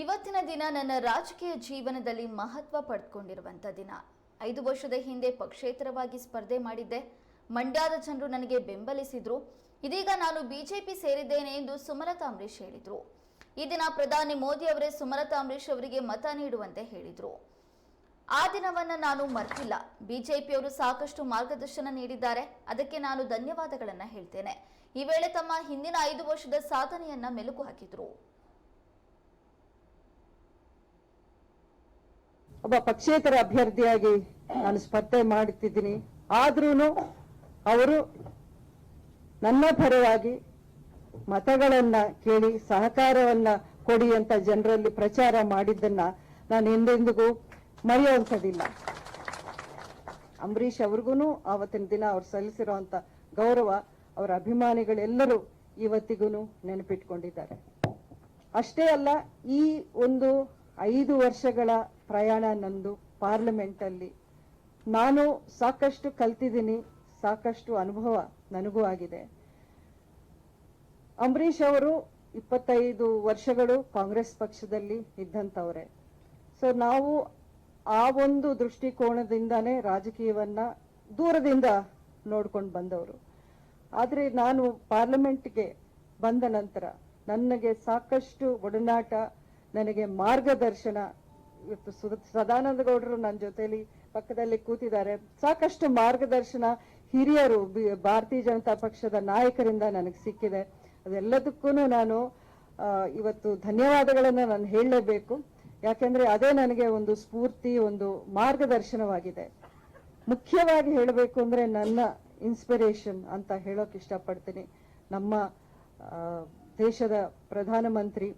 ಇವತ್ತಿನ ದಿನ ನನ್ನ ರಾಜಕೀಯ ಜೀವನದಲ್ಲಿ ಮಹತ್ವ ಪಡೆದುಕೊಂಡಿರುವಂಥ ದಿನ. ಐದು ವರ್ಷದ ಹಿಂದೆ ಪಕ್ಷೇತರವಾಗಿ ಸ್ಪರ್ಧೆ ಮಾಡಿದ್ದೆ. ಮಂಡ್ಯದ ಜನರು ನನಗೆ ಬೆಂಬಲಿಸಿದ್ರು. ಇದೀಗ ನಾನು ಬಿಜೆಪಿ ಸೇರಿದ್ದೇನೆ ಎಂದು ಸುಮಲತಾ ಅಂಬರೀಶ್ ಹೇಳಿದರು. ಈ ದಿನ ಪ್ರಧಾನಿ ಮೋದಿ ಅವರೇ ಸುಮಲತಾ ಅಂಬರೀಶ್ ಅವರಿಗೆ ಮತ ನೀಡುವಂತೆ ಹೇಳಿದರು. ಆ ದಿನವನ್ನು ನಾನು ಮರ್ತಿಲ್ಲ. ಬಿಜೆಪಿಯವರು ಸಾಕಷ್ಟು ಮಾರ್ಗದರ್ಶನ ನೀಡಿದ್ದಾರೆ. ಅದಕ್ಕೆ ನಾನು ಧನ್ಯವಾದಗಳನ್ನು ಹೇಳ್ತೇನೆ. ಈ ವೇಳೆ ತಮ್ಮ ಹಿಂದಿನ ಐದು ವರ್ಷದ ಸಾಧನೆಯನ್ನ ಮೆಲುಕು ಹಾಕಿದ್ರು. ಒಬ್ಬ ಪಕ್ಷೇತರ ಅಭ್ಯರ್ಥಿಯಾಗಿ ನಾನು ಸ್ಪರ್ಧೆ ಮಾಡುತ್ತಿದ್ದೀನಿ. ಆದ್ರೂ ಅವರು ನನ್ನ ಪರವಾಗಿ ಮತಗಳನ್ನ ಕೇಳಿ ಸಹಕಾರವನ್ನ ಕೊಡಿ ಅಂತ ಜನರಲ್ಲಿ ಪ್ರಚಾರ ಮಾಡಿದ್ದನ್ನ ನಾನು ಎಂದೆಂದಿಗೂ ಮರೆಯುವಂಥದ್ದಿಲ್ಲ. ಅಂಬರೀಷ್ ಅವ್ರಿಗೂ ಆವತ್ತಿನ ದಿನ ಅವ್ರು ಸಲ್ಲಿಸಿರುವಂತ ಗೌರವ, ಅವರ ಅಭಿಮಾನಿಗಳೆಲ್ಲರೂ ಇವತ್ತಿಗೂ ನೆನಪಿಟ್ಕೊಂಡಿದ್ದಾರೆ. ಅಷ್ಟೇ ಅಲ್ಲ, ಈ ಒಂದು ಐದು ವರ್ಷಗಳ ಪ್ರಯಾಣ ನಂದು ಪಾರ್ಲಿಮೆಂಟಲ್ಲಿ. ನಾನು ಸಾಕಷ್ಟು ಕಲ್ತಿದ್ದೀನಿ, ಸಾಕಷ್ಟು ಅನುಭವ ನನಗೂ ಆಗಿದೆ. ಅಂಬರೀಷ್ ಅವರು ಇಪ್ಪತ್ತೈದು ವರ್ಷಗಳು ಕಾಂಗ್ರೆಸ್ ಪಕ್ಷದಲ್ಲಿ ಇದ್ದಂಥವ್ರೆ. ಸೊ ನಾವು ಆ ಒಂದು ದೃಷ್ಟಿಕೋನದಿಂದಾನೇ ರಾಜಕೀಯವನ್ನ ದೂರದಿಂದ ನೋಡ್ಕೊಂಡು ಬಂದವರು. ಆದರೆ ನಾನು ಪಾರ್ಲಿಮೆಂಟ್ಗೆ ಬಂದ ನಂತರ ನನಗೆ ಸಾಕಷ್ಟು ಒಡನಾಟ ನನಗೆ ಮಾರ್ಗದರ್ಶನ ಇವತ್ತು ಸುದ- ಸದಾನಂದ ಗೌಡರು ನನ್ನ ಜೊತೆಯಲ್ಲಿ ಪಕ್ಕದಲ್ಲಿ ಕೂತಿದ್ದಾರೆ. ಸಾಕಷ್ಟು ಮಾರ್ಗದರ್ಶನ ಹಿರಿಯರು ಭಾರತೀಯ ಜನತಾ ಪಕ್ಷದ ನಾಯಕರಿಂದ ನನಗೆ ಸಿಕ್ಕಿದೆ. ಅದೆಲ್ಲದಕ್ಕೂ ನಾನು ಇವತ್ತು ಧನ್ಯವಾದಗಳನ್ನು ನಾನು ಹೇಳಲೇಬೇಕು. ಯಾಕೆಂದ್ರೆ ಅದೇ ನನಗೆ ಒಂದು ಸ್ಫೂರ್ತಿ, ಒಂದು ಮಾರ್ಗದರ್ಶನವಾಗಿದೆ. ಮುಖ್ಯವಾಗಿ ಹೇಳಬೇಕು ಅಂದ್ರೆ ನನ್ನ ಇನ್ಸ್ಪಿರೇಷನ್ ಅಂತ ಹೇಳೋಕೆ ಇಷ್ಟಪಡ್ತೀನಿ. ನಮ್ಮ ದೇಶದ ಪ್ರಧಾನಮಂತ್ರಿ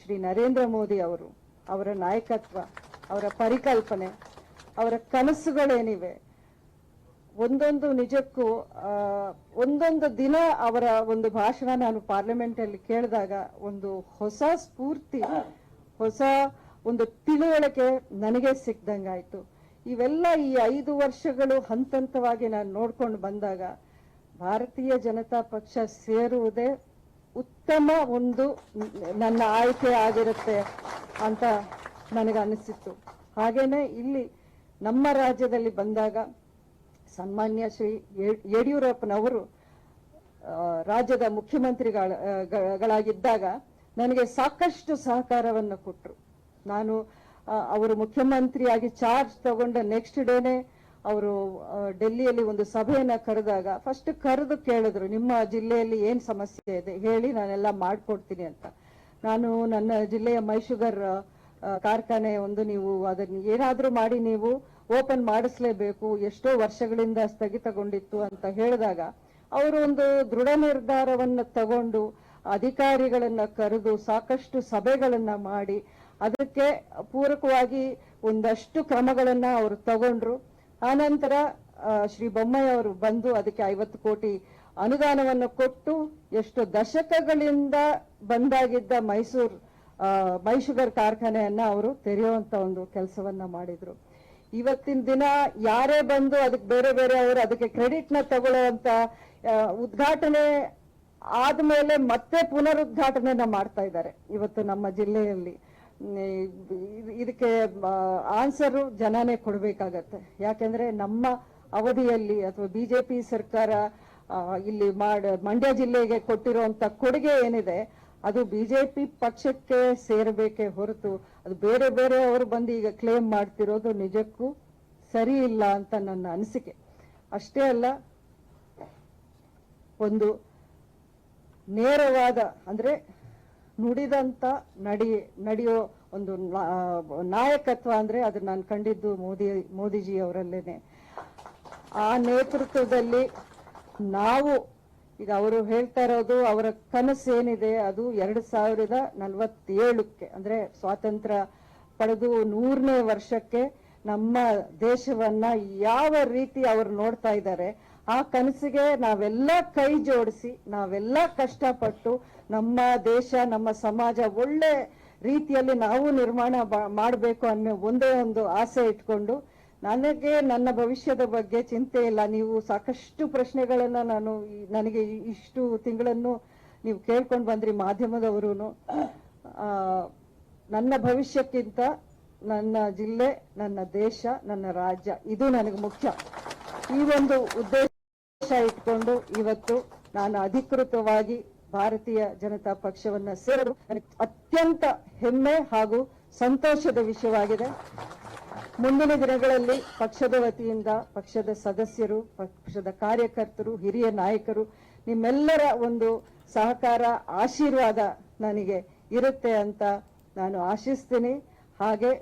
ಶ್ರೀ ನರೇಂದ್ರ ಮೋದಿ ಅವರು, ಅವರ ನಾಯಕತ್ವ, ಅವರ ಪರಿಕಲ್ಪನೆ, ಅವರ ಕನಸುಗಳೇನಿವೆ, ಒಂದೊಂದು ನಿಜಕ್ಕೂ ಒಂದೊಂದು ದಿನ ಅವರ ಒಂದು ಭಾಷಣ ನಾನು ಪಾರ್ಲಿಮೆಂಟಲ್ಲಿ ಕೇಳಿದಾಗ ಒಂದು ಹೊಸ ಸ್ಫೂರ್ತಿ, ಹೊಸ ಒಂದು ತಿಳುವಳಿಕೆ ನನಗೆ ಸಿಕ್ದಂಗಾಯ್ತು. ಇವೆಲ್ಲ ಈ ಐದು ವರ್ಷಗಳು ಹಂತ ಹಂತವಾಗಿ ನಾನು ನೋಡ್ಕೊಂಡು ಬಂದಾಗ ಭಾರತೀಯ ಜನತಾ ಪಕ್ಷ ಸೇರುವುದೇ ಉತ್ತಮ ಒಂದು ನನ್ನ ಆಯ್ಕೆ ಆಗಿರುತ್ತೆ ಅಂತ ನನಗೆ ಅನಿಸಿತ್ತು. ಹಾಗೇನೆ ಇಲ್ಲಿ ನಮ್ಮ ರಾಜ್ಯದಲ್ಲಿ ಬಂದಾಗ ಸನ್ಮಾನ್ಯ ಶ್ರೀ ಯಡ್- ಯಡಿಯೂರಪ್ಪನವರು ರಾಜ್ಯದ ಮುಖ್ಯಮಂತ್ರಿಗಳ ಆ, ಗಳಾಗಿದ್ದಾಗ ನನಗೆ ಸಾಕಷ್ಟು ಸಹಕಾರವನ್ನು ಕೊಟ್ಟರು ನಾನು ಅವರು ಮುಖ್ಯಮಂತ್ರಿಯಾಗಿ ಚಾರ್ಜ್ ತಗೊಂಡ ನೆಕ್ಸ್ಟ್ ಡೇನೆ ಅವರು ಡೆಲ್ಲಿಯಲ್ಲಿ ಒಂದು ಸಭೆಯನ್ನ ಕರೆದಾಗ ಫಸ್ಟ್ ಕರೆದು ಕೇಳಿದ್ರು, ನಿಮ್ಮ ಜಿಲ್ಲೆಯಲ್ಲಿ ಏನ್ ಸಮಸ್ಯೆ ಇದೆ? ಹೇಳಿ ನಾನೆಲ್ಲ ಮಾಡ್ಕೊಡ್ತೀನಿ ಅಂತ. ನಾನು ನನ್ನ ಜಿಲ್ಲೆಯ ಮೈಶುಗರ್ ಶುಗರ್ ಕಾರ್ಖಾನೆ ಒಂದು ನೀವು ಅದನ್ನ ಏನಾದ್ರೂ ಮಾಡಿ ನೀವು ಓಪನ್ ಮಾಡಿಸ್ಲೇಬೇಕು, ಎಷ್ಟೋ ವರ್ಷಗಳಿಂದ ಸ್ಥಗಿತಗೊಂಡಿತ್ತು ಅಂತ ಹೇಳಿದಾಗ ಅವರು ಒಂದು ದೃಢ ನಿರ್ಧಾರವನ್ನು ತಗೊಂಡು ಅಧಿಕಾರಿಗಳನ್ನ ಕರೆದು ಸಾಕಷ್ಟು ಸಭೆಗಳನ್ನ ಮಾಡಿ, ಅದಕ್ಕೆ ಪೂರಕವಾಗಿ ಒಂದಷ್ಟು ಕ್ರಮಗಳನ್ನ ಅವರು ತಗೊಂಡ್ರು. ಆನಂತರ ಶ್ರೀ ಬೊಮ್ಮಯ್ಯವರು ಬಂದು ಅದಕ್ಕೆ ಐವತ್ತು ಕೋಟಿ ಅನುದಾನವನ್ನು ಕೊಟ್ಟು ಎಷ್ಟು ದಶಕಗಳಿಂದ ಬಂದಾಗಿದ್ದ ಮೈಸೂರು ಮೈಶುಗರ್ ಕಾರ್ಖಾನೆಯನ್ನ ಅವರು ತೆರೆಯುವಂತ ಒಂದು ಕೆಲಸವನ್ನ ಮಾಡಿದ್ರು. ಇವತ್ತಿನ ದಿನ ಯಾರೇ ಬಂದು ಅದಕ್ಕೆ ಬೇರೆ ಬೇರೆ ಅವರು ಅದಕ್ಕೆ ಕ್ರೆಡಿಟ್ನ ತಗೊಳ್ಳುವಂತ ಉದ್ಘಾಟನೆ ಆದ್ಮೇಲೆ ಮತ್ತೆ ಪುನರುದ್ಘಾಟನೆನ ಮಾಡ್ತಾ ಇದ್ದಾರೆ. ಇವತ್ತು ನಮ್ಮ ಜಿಲ್ಲೆಯಲ್ಲಿ ಇದಕ್ಕೆ ಆನ್ಸರು ಜನನೇ ಕೊಡಬೇಕಾಗತ್ತೆ. ಯಾಕೆಂದ್ರೆ ನಮ್ಮ ಅವಧಿಯಲ್ಲಿ ಅಥವಾ ಬಿಜೆಪಿ ಸರ್ಕಾರ ಇಲ್ಲಿ ಮಾಡ, ಮಂಡ್ಯ ಜಿಲ್ಲೆಗೆ ಕೊಟ್ಟಿರುವಂತ ಕೊಡುಗೆ ಏನಿದೆ, ಅದು ಬಿಜೆಪಿ ಪಕ್ಷಕ್ಕೆ ಸೇರಬೇಕೇ ಹೊರತು, ಅದು ಬೇರೆ ಬೇರೆ ಅವರು ಬಂದು ಈಗ ಕ್ಲೇಮ್ ಮಾಡ್ತಿರೋದು ನಿಜಕ್ಕೂ ಸರಿ ಇಲ್ಲ ಅಂತ ನನ್ನ ಅನಿಸಿಕೆ. ಅಷ್ಟೇ ಅಲ್ಲ, ಒಂದು ನೇರವಾದ, ಅಂದ್ರೆ ನುಡಿದಂತ ನಡಿ, ನಡೆಯೋ ಒಂದು ನಾಯಕತ್ವ ಅಂದ್ರೆ ಅದು ನಾನು ಕಂಡಿದ್ದು ಮೋದಿ, ಮೋದಿಜಿ ಅವರಲ್ಲೇನೆ. ಆ ನೇತೃತ್ವದಲ್ಲಿ ನಾವು, ಈಗ ಅವರು ಹೇಳ್ತಾ ಇರೋದು ಅವರ ಕನಸು ಏನಿದೆ ಅದು ಎರಡು ಸಾವಿರದ ನಲವತ್ತೇಳಕ್ಕೆ, ಅಂದ್ರೆ ಸ್ವಾತಂತ್ರ್ಯ ಪಡೆದು ನೂರನೇ ವರ್ಷಕ್ಕೆ ನಮ್ಮ ದೇಶವನ್ನ ಯಾವ ರೀತಿ ಅವರು ನೋಡ್ತಾ ಇದ್ದಾರೆ ಆ ಕನಸಿಗೆ ನಾವೆಲ್ಲ ಕೈ ಜೋಡಿಸಿ, ನಾವೆಲ್ಲ ಕಷ್ಟಪಟ್ಟು ನಮ್ಮ ದೇಶ, ನಮ್ಮ ಸಮಾಜ ಒಳ್ಳೆ ರೀತಿಯಲ್ಲಿ ನಾವು ನಿರ್ಮಾಣ ಮಾಡಬೇಕು ಅನ್ನೋ ಒಂದೇ ಒಂದು ಆಸೆ ಇಟ್ಕೊಂಡು, ನನಗೆ ನನ್ನ ಭವಿಷ್ಯದ ಬಗ್ಗೆ ಚಿಂತೆ ಇಲ್ಲ. ನೀವು ಸಾಕಷ್ಟು ಪ್ರಶ್ನೆಗಳನ್ನ ನಾನು ನನಗೆ ಇಷ್ಟು ತಿಂಗಳನ್ನು ನೀವು ಕೇಳ್ಕೊಂಡು ಬಂದ್ರಿ ಮಾಧ್ಯಮದವರು ನನ್ನ ಭವಿಷ್ಯಕ್ಕಿಂತ ನನ್ನ ಜಿಲ್ಲೆ, ನನ್ನ ದೇಶ, ನನ್ನ ರಾಜ್ಯ, ಇದು ನನಗೆ ಮುಖ್ಯ. ಈ ಒಂದು ಉದ್ದೇಶ ಇಟ್ಕೊಂಡು ಇವತ್ತು ನಾನು ಅಧಿಕೃತವಾಗಿ ಭಾರತೀಯ ಜನತಾ ಪಕ್ಷವನ್ನ ಸೇರಲು ಅತ್ಯಂತ ಹೆಮ್ಮೆ ಹಾಗೂ ಸಂತೋಷದ ವಿಷಯವಾಗಿದೆ. ಮುಂದಿನ ದಿನಗಳಲ್ಲಿ ಪಕ್ಷದ ವತಿಯಿಂದ, ಪಕ್ಷದ ಸದಸ್ಯರು, ಪಕ್ಷದ ಕಾರ್ಯಕರ್ತರು, ಹಿರಿಯ ನಾಯಕರು, ನಿಮ್ಮೆಲ್ಲರ ಒಂದು ಸಹಕಾರ, ಆಶೀರ್ವಾದ ನನಗೆ ಇರುತ್ತೆ ಅಂತ ನಾನು ಆಶಿಸ್ತೀನಿ. ಹಾಗೆ